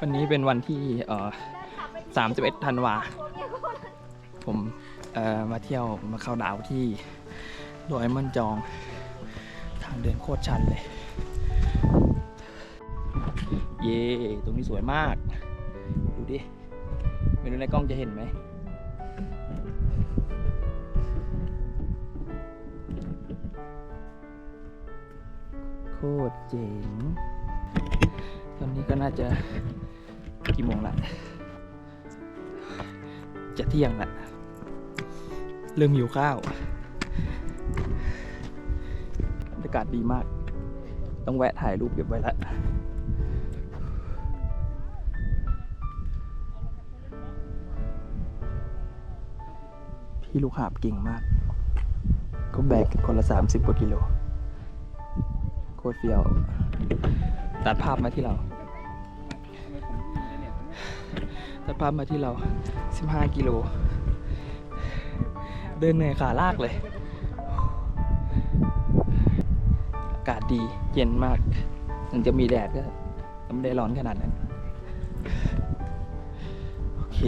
วันนี้เป็นวันที่เอ่อ31ธันวา ผมเอ่อมาเที่ยวมาเข้าดาวที่ดอยมันจอง ทางเดินโคตรชันเลย เย่ตรงนี้สวยมาก ดูดิ ไม่รู้ในกล้องจะเห็นไหมโคตรเจ๋ง ตอนนี้ก็น่าจะ กี่โมงละจะเที่ยงละเริ่มหิวข้าวบรรยากาศดีมาก ต้องแวะถ่ายรูปเก็บไว้ละพี่ลูกหาบเก่งมาก ก็แบกกันคนละ 30 กว่ากิโล โคตรเฟี้ยว ตัดภาพมาที่เรา ตัดภาพมาที่เรา 15 กิโล เดินเหนื่อยขาลากเลย อากาศดีเย็นมากถึงจะมีแดดก็ไม่ได้ร้อนขนาดนั้น โอเค